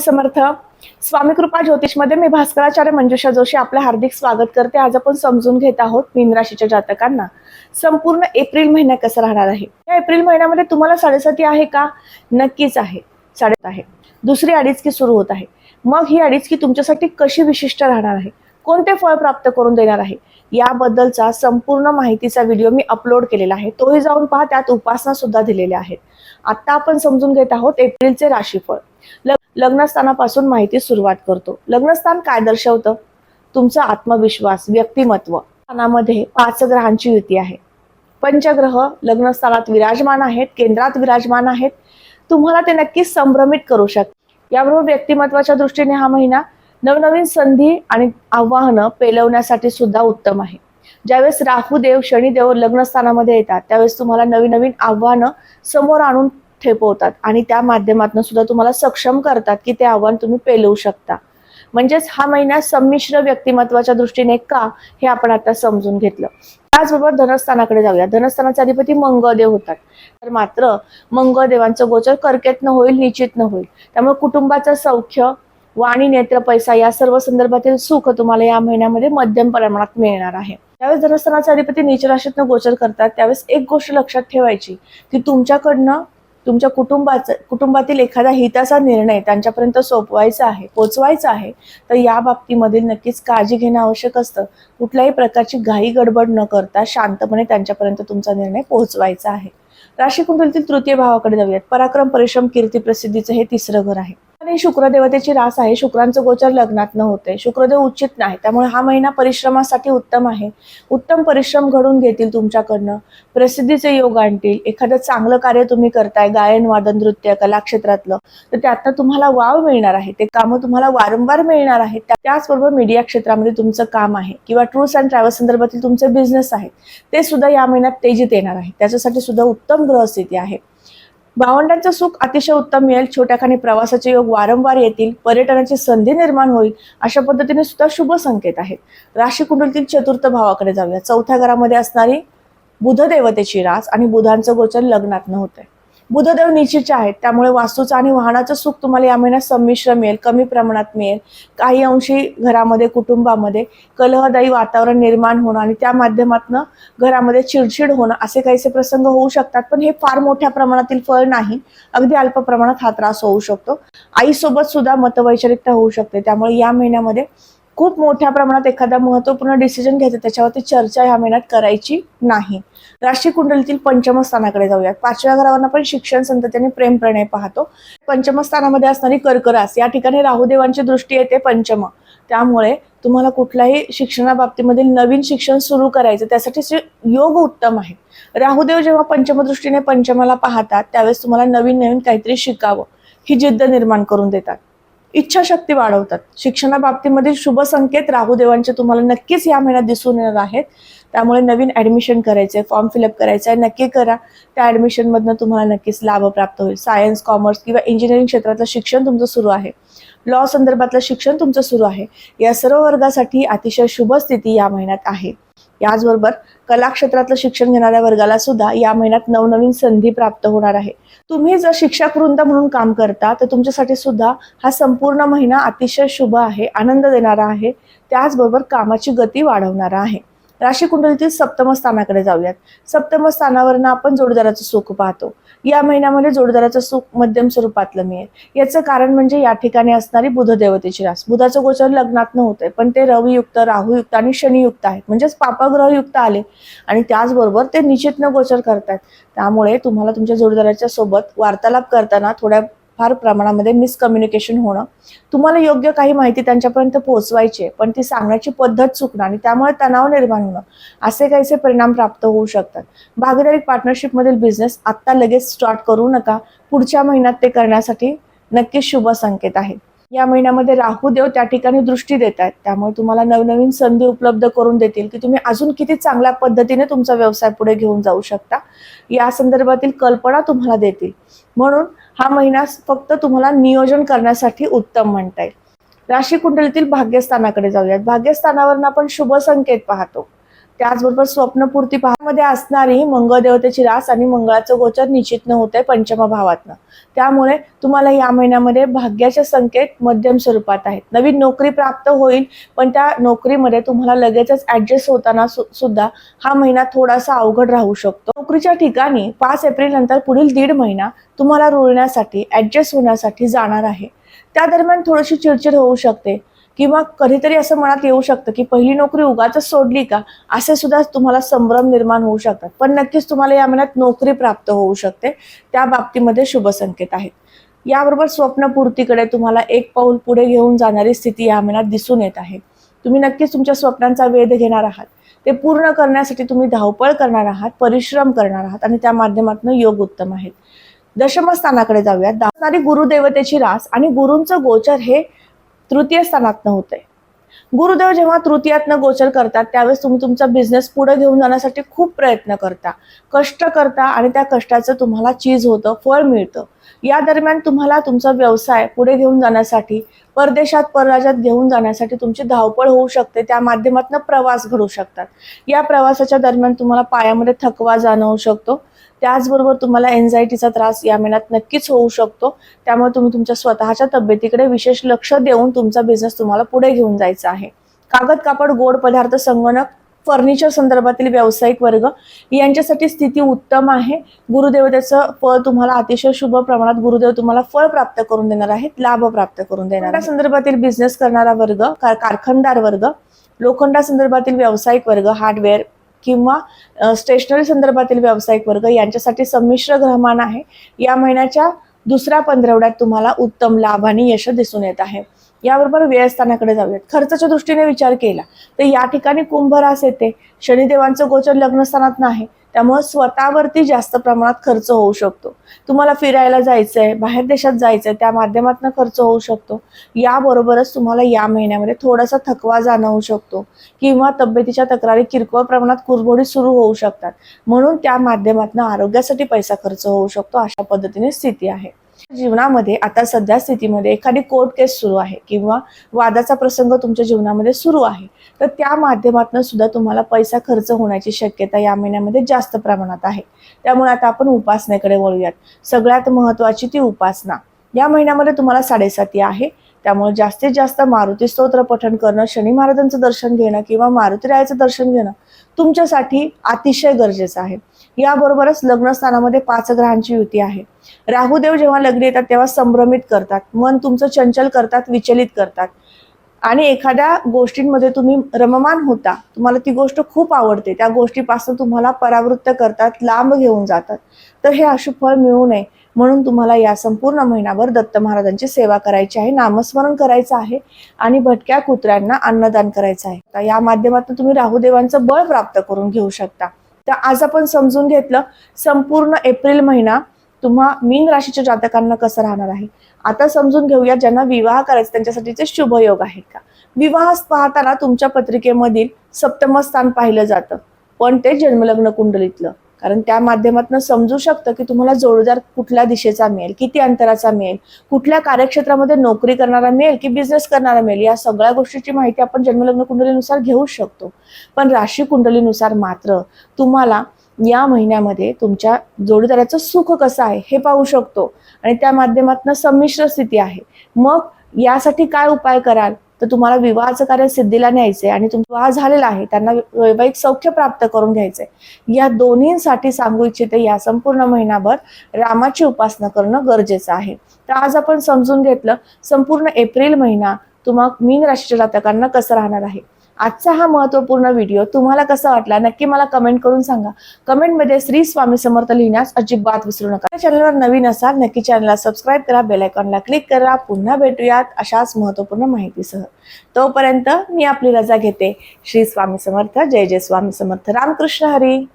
स्वामी समर्थ. स्वामी कृपा ज्योतिषमध्ये मी भास्कराचार्य मंजुषा जोशी आपलं हार्दिक स्वागत करते. आज आपण समजून घेत आहोत मीन राशीच्या जातकांना. संपूर्ण एप्रिल महिना कसा राहणार आहे? या एप्रिल महिन्यामध्ये तुम्हाला साडेसाती आहे का? नक्कीच आहे. साडे आहे. दुसरी अडीचकी सुरू होत आहे. मग ही अडीचकी तुमच्यासाठी कशी विशिष्ट राहणार आहे? कोणते फळ प्राप्त करून देणार आहे? याबद्दलचा संपूर्ण माहितीचा व्हिडिओ मी अपलोड केलेला आहे. तोही जाऊन पहा. त्यात उपासना सुद्धा दिलेल्या आहेत. आता आपण समजून घेत आहोत एप्रिलचे राशीफळ. लग्नस्थानापासून माहिती सुरुवात करतो. लग्नस्थान काय दर्शवतं? तुमचा आत्मविश्वास व्यक्तिमत्व. स्थानामध्ये पाच ग्रहांची युती आहे. पंचग्रह लग्नस्थानात विराजमान आहेत केंद्रात विराजमान आहेत. तुम्हाला ते नक्कीच संभ्रमित करू शकतात याबरोबर व्यक्तिमत्वाच्या दृष्टीने हा महिना नवनवीन संधी आणि आव्हानं पेलवण्यासाठी सुद्धा उत्तम आहे. ज्यावेळेस राहुदेव शनिदेव लग्नस्थानामध्ये येतात त्यावेळेस तुम्हाला नवीन नवीन आव्हानं समोर आणून ठेपवतात. आणि त्या माध्यमातून सुद्धा तुम्हाला सक्षम करतात की ते आव्हान तुम्ही पेलवू शकता. म्हणजेच हा महिना संमिश्र व्यक्तिमत्वाच्या दृष्टीने का हे आपण आता समजून घेतलं. त्याचबरोबर धनस्थानाकडे जाऊया. धनस्थानाचे अधिपती मंगळदेव होतात. तर मात्र मंगळदेवांचं गोचर कर्केतनं होईल निश्चित न होईल. त्यामुळे कुटुंबाचं सौख्य वाणी नेत्र पैसा या सर्व संदर्भातील सुख तुम्हाला या महिन्यामध्ये मध्यम प्रमाणात मिळणार आहे. त्यावेळेस धनस्थानाचे अधिपती नीच राशीतनं गोचर करतात त्यावेळेस एक गोष्ट लक्षात ठेवायची की तुमच्याकडनं तुमच्या कुटुंबाचं कुटुंबातील एखादा हिताचा निर्णय त्यांच्यापर्यंत सोपवायचा आहे पोचवायचा आहे तर या बाबतीमधील नक्कीच काळजी घेणं आवश्यक असतं. कुठल्याही प्रकारची घाई गडबड न करता शांतपणे त्यांच्यापर्यंत तुमचा निर्णय पोहोचवायचा आहे. राशी कुंडलीतील तृतीय भावाकडे जाऊयात. पराक्रम परिश्रम कीर्ती प्रसिद्धीचं हे तिसरं घर आहे. आणि शुक्रदेवतेची रास आहे. शुक्रांचं गोचर लग्नात न होते शुक्रदेव उचित नाही. त्यामुळे हा महिना परिश्रमासाठी उत्तम आहे. उत्तम परिश्रम घडून घेतील तुमच्याकडनं. प्रसिद्धीचे योग आणतील. एखादं चांगलं कार्य तुम्ही करताय. गायन वादन नृत्य कला क्षेत्रातलं तर त्यातनं तुम्हाला वाव मिळणार आहे. ते कामं तुम्हाला वारंवार मिळणार आहेत. त्याचबरोबर मीडिया क्षेत्रामध्ये तुमचं काम आहे किंवा टूर्स अँड ट्रॅव्हल संदर्भातील तुमचे बिझनेस आहेत ते सुद्धा या महिन्यात तेजीत येणार आहे. त्याच्यासाठी सुद्धा उत्तम ग्रहस्थिती आहे. भावंडांचं सुख अतिशय उत्तम मिळेल. छोट्याखानी प्रवासाचे योग वारंवार येतील. पर्यटनाची संधी निर्माण होईल. अशा पद्धतीने सुद्धा शुभ संकेत आहेत. राशी कुंडलीतील चतुर्थ भावाकडे जाऊया. चौथ्या घरामध्ये असणारी बुध देवतेची रास आणि बुधांचं गोचर लग्नात न आहे बुधदेव निश्चितचे आहेत. त्यामुळे वास्तूचं आणि वाहनाचं सुख तुम्हाला या महिन्यात संमिश्र मिळेल कमी प्रमाणात मिळेल. काही अंशी घरामध्ये कुटुंबामध्ये कलहदायी वातावरण निर्माण होणं आणि त्या माध्यमातून घरामध्ये चिडचिड होणं असे काहीसे प्रसंग होऊ शकतात पण हे फार मोठ्या प्रमाणातील फळ नाही. अगदी अल्प प्रमाणात हा त्रास होऊ शकतो. आईसोबत सुद्धा मतवैचारिकता होऊ शकते. त्यामुळे या महिन्यामध्ये खूप मोठ्या प्रमाणात एखादा महत्त्वपूर्ण डिसिजन घ्यायचं त्याच्यावरती चर्चा ह्या महिन्यात करायची नाही. राशी कुंडलीतील पंचम स्थानाकडे जाऊयात. पाचव्या घरावर आपण शिक्षण संततीने प्रेम प्रणय पाहतो. पंचम स्थानामध्ये असणारी कर्करास या ठिकाणी राहुदेवांची दृष्टी येते पंचम. त्यामुळे तुम्हाला कुठल्याही शिक्षणाबाबतीमधील नवीन शिक्षण सुरू करायचं त्यासाठी योग उत्तम आहे. राहुदेव जेव्हा पंचमदृष्टीने पंचमाला पाहतात त्यावेळेस तुम्हाला नवीन नवीन काहीतरी शिकावं ही जिद्द निर्माण करून देतात. इच्छाशक्ती वाढवतात. शिक्षणाबाबतीमध्ये शुभ संकेत राहुदेवांचे तुम्हाला नक्कीच या महिन्यात दिसून येणार आहेत. त्यामुळे नवीन ऍडमिशन करायचे फॉर्म फिलअप करायचं आहे नक्की करा. त्या ॲडमिशनमधनं तुम्हाला नक्कीच लाभ प्राप्त होईल. सायन्स कॉमर्स किंवा इंजिनिअरिंग क्षेत्रातलं शिक्षण तुमचं सुरू आहे. लॉ संदर्भातलं शिक्षण तुमचं सुरू आहे. या सर्व वर्गासाठी अतिशय शुभ स्थिती या महिन्यात आहे. याचबरोबर कला क्षेत्रातलं शिक्षण घेणाऱ्या वर्गाला सुद्धा या महिन्यात नवनवीन संधी प्राप्त होणार आहे. तुम्ही जर शिक्षक वृंद म्हणून काम करता तर तुमच्यासाठी सुद्धा हा संपूर्ण महिना अतिशय शुभ आहे आनंद देणारा आहे. त्याचबरोबर कामाची गती वाढवणारा आहे. राशी कुंडलीतील सप्तम स्थानाकडे जाऊयात. सप्तम स्थानावरनं आपण जोडदाराचं सुख पाहतो. या महिन्यामध्ये जोडदाराचं सुख मध्यम स्वरूपातलं मिळेल. याचं कारण म्हणजे या ठिकाणी असणारी बुध देवतेची रास बुधाचं गोचर लग्नात न होतंय पण ते रवियुक्त राहुयुक्त आणि शनियुक्त आहेत. म्हणजेच पापग्रहयुक्त आले आणि त्याचबरोबर ते निश्चितनं गोचर करतात त्यामुळे तुम्हाला तुमच्या जोडदाराच्या सोबत वार्तालाप करताना थोड्या फार प्रमाणामध्ये मिसकम्युनिकेशन होणं. तुम्हाला योग्य काही माहिती त्यांच्यापर्यंत पोहोचवायची आहे पण ती सांगण्याची पद्धत चुकणं आणि त्यामुळे तणाव निर्माण होणं असे काहीसे परिणाम प्राप्त होऊ शकतात. भागीदारी पार्टनरशिपमधील बिझनेस आत्ता लगेच स्टार्ट करू नका. पुढच्या महिन्यात ते करण्यासाठी नक्कीच शुभ संकेत आहेत या महिन्यामध्ये राहू देव त्या ठिकाणी दृष्टी देत आहेत. त्यामुळे तुम्हाला नवनवीन संधी उपलब्ध करून देतील की तुम्ही अजून किती चांगल्या पद्धतीने तुमचा व्यवसाय पुढे घेऊन जाऊ शकता. या संदर्भातील कल्पना तुम्हाला देतील. म्हणून हा महिना फक्त तुम्हाला नियोजन करण्यासाठी उत्तम म्हणता येईल. राशी कुंडलीतील भाग्यस्थानाकडे जाऊयात. भाग्यस्थानावरून आपण शुभ संकेत पाहतो. त्याचबरोबर स्वप्नपूर्ती मध्ये असणारी मंगळदेवतेची रास आणि मंगळाचं गोचर निश्चित न होते पंचमा भावातनं. त्यामुळे तुम्हाला या महिन्यामध्ये भाग्याचे संकेत मध्यम स्वरूपात आहेत. नवीन नोकरी प्राप्त होईल पण त्या नोकरीमध्ये तुम्हाला लगेचच ऍडजस्ट होताना सु- सुद्धा हा महिना थोडासा अवघड राहू शकतो. नोकरीच्या ठिकाणी पाच एप्रिल नंतर पुढील दीड महिना तुम्हाला रुळण्यासाठी ऍडजस्ट होण्यासाठी जाणार आहे. त्या दरम्यान थोडीशी चिडचिड होऊ शकते. किंवा कधीतरी असं मनात येऊ शकतं की पहिली नोकरी उगाच सोडली का असे सुद्धा तुम्हाला संभ्रम निर्माण होऊ शकतात. पण नक्कीच तुम्हाला या महिन्यात नोकरी प्राप्त होऊ शकते. त्या बाबतीमध्ये शुभ संकेत आहेत. याबरोबर स्वप्नपूर्तीकडे तुम्हाला एक पाऊल पुढे घेऊन जाणारी स्थिती या महिन्यात दिसून येत आहे. तुम्ही नक्कीच तुमच्या स्वप्नांचा वेध घेणार आहात. ते पूर्ण करण्यासाठी तुम्ही धावपळ करणार आहात परिश्रम करणार आहात आणि त्या माध्यमातून योग उत्तम आहेत. दशमस्थानाकडे जाऊया जाऊयात. दासणारी गुरुदेवतेची रास आणि गुरूंचं गोचर हे तृतीय स्थानातनं होतंय. गुरुदेव जेव्हा तृतीयातनं गोचर करतात त्यावेळेस तुम्ही तुमचा बिझनेस पुढे घेऊन जाण्यासाठी खूप प्रयत्न करता. कष्ट करता आणि त्या कष्टाचं तुम्हाला चीज होतं फळ मिळतं. या दरम्यान तुम्हाला तुमचा व्यवसाय पुढे घेऊन जाण्यासाठी परदेशात परराज्यात घेऊन जाण्यासाठी तुमची धावपळ होऊ शकते त्या माध्यमातून प्रवास घडू शकतात. या प्रवासाच्या दरम्यान तुम्हाला पायामध्ये थकवा जाणवू शकतो. त्याचबरोबर तुम्हाला एन्झायटीचा त्रास या महिन्यात नक्कीच होऊ शकतो. त्यामुळे तुम्ही तुमच्या स्वतःच्या तब्येतीकडे विशेष लक्ष देऊन तुमचा बिझनेस तुम्हाला पुढे घेऊन जायचा आहे. कागद कापड गोड पदार्थ संगणक फर्निचर संदर्भातील व्यावसायिक वर्ग यांच्यासाठी स्थिती उत्तम आहे. गुरुदेवतेचं फळ तुम्हाला अतिशय शुभ प्रमाणात गुरुदेव तुम्हाला फळ प्राप्त करून देणार आहेत लाभ प्राप्त करून देणार त्या संदर्भातील बिझनेस करणारा वर्ग कारखानदार वर्ग लोखंडा संदर्भातील व्यावसायिक वर्ग हार्डवेअर किंवा स्टेशनरी संदर्भातील व्यावसायिक वर्ग यांच्यासाठी संमिश्र ग्रहमान आहे. या महिन्याच्या दुसऱ्या पंधरवड्यात तुम्हाला उत्तम लाभ आणि यश दिसून येत आहे. याबरोबर व्ययस्थानाकडे जाऊयात. खर्चाच्या दृष्टीने विचार केला तर या ठिकाणी कुंभ रास येते. शनिदेवांचं गोचर लग्नस्थानात नाही. त्यामुळे स्वतःवरती जास्त प्रमाणात खर्च होऊ शकतो. तुम्हाला फिरायला जायचंय बाहेर देशात जायचंय त्या माध्यमातून खर्च होऊ शकतो. याबरोबरच तुम्हाला या महिन्यामध्ये थोडासा थकवा जाणवू शकतो किंवा तब्येतीच्या तक्रारी किरकोळ प्रमाणात कुरबोडी सुरू होऊ शकतात. म्हणून त्या माध्यमातून आरोग्यासाठी पैसा खर्च होऊ शकतो अशा पद्धतीने स्थिती आहे. जीवनामध्ये आता सध्या स्थितीमध्ये एखादी कोर्ट केस सुरू आहे किंवा वादाचा प्रसंग तुमच्या जीवनामध्ये सुरू आहे तर त्या माध्यमातून सुद्धा तुम्हाला पैसा खर्च होण्याची शक्यता या महिन्यामध्ये जास्त प्रमाणात आहे. त्यामुळे आता आपण उपासनेकडे वळूयात. सगळ्यात महत्वाची ती उपासना. या महिन्यामध्ये तुम्हाला साडेसाती आहे. त्यामुळे जास्तीत जास्त मारुती स्तोत्र पठण करणं शनी महाराजांचं दर्शन घेणं किंवा मारुती रायाचं दर्शन घेणं तुमच्यासाठी अतिशय गरजेचं आहे. याबरोबरच लग्नस्थानामध्ये पाच ग्रहांची युती आहे. राहुदेव जेव्हा लग्न येतात तेव्हा संभ्रमित करतात. मन तुमचं चंचल करतात विचलित करतात. आणि एखाद्या गोष्टींमध्ये तुम्ही रममान होता तुम्हाला ती गोष्ट खूप आवडते. त्या गोष्टीपासून तुम्हाला परावृत्त करतात लांब घेऊन जातात. तर हे अशुभ फळ मिळू नये. म्हणून तुम्हाला या संपूर्ण महिनाभर दत्त महाराजांची सेवा करायची आहे नामस्मरण करायचं आहे आणि भटक्या कुत्र्यांना अन्नदान करायचं आहे. तर या माध्यमातून तुम्ही राहुदेवांचं बळ प्राप्त करून घेऊ शकता. तर आज आपण समजून घेतलं संपूर्ण एप्रिल महिना तुम्हा मीन राशीच्या जातकांना कसं राहणार आहे? आता समजून घेऊया ज्यांना विवाह करायचा त्यांच्यासाठीचे शुभ योग आहेत का? विवाह पाहताना तुमच्या पत्रिकेमधील सप्तम स्थान पाहिलं जातं. पण ते जन्मलग्न कुंडलीतलं. कारण त्या माध्यमातून समजू शकतं की तुम्हाला जोडदार कुठल्या दिशेचा मिळेल किती अंतराचा मिळेल कुठल्या कार्यक्षेत्रामध्ये नोकरी करणारा मिळेल की बिझनेस करणारा मिळेल या सगळ्या गोष्टीची माहिती आपण जन्मलग्न कुंडलीनुसार घेऊ शकतो. पण राशी कुंडलीनुसार मात्र तुम्हाला या महिन्यामध्ये तुमच्या जोडीदाराचं सुख कसं आहे हे पाहू शकतो. आणि त्या माध्यमातून संमिश्र स्थिती आहे. मग यासाठी काय उपाय कराल? तर तुम्हाला विवाहाचं कार्य सिद्धीला न्यायचंय आणि तुमचा विवाह झालेला आहे त्यांना वैवाहिक सौख्य प्राप्त करून घ्यायचंय. या दोन्हींसाठी सांगू इच्छिते या संपूर्ण महिनाभर रामाची उपासना करणं गरजेचं आहे. तर आज आपण समजून घेतलं संपूर्ण एप्रिल महिना तुम्हा मीन राशीच्या जातकांना कसं राहणार आहे? आजचा हा महत्त्वपूर्ण व्हिडिओ तुम्हाला कसा वाटला नक्की मला कमेंट करून सांगा. कमेंटमध्ये श्री स्वामी समर्थ लिहिण्यास अजिबात विसरू नका. चॅनलवर नवीन असाल नक्की चॅनलला सबस्क्राईब करा बेलायकॉनला क्लिक करा. पुन्हा भेटूयात अशाच महत्त्वपूर्ण माहितीसह. तोपर्यंत मी आपली रजा घेते. श्री स्वामी समर्थ. जय जय स्वामी समर्थ. रामकृष्ण हरी.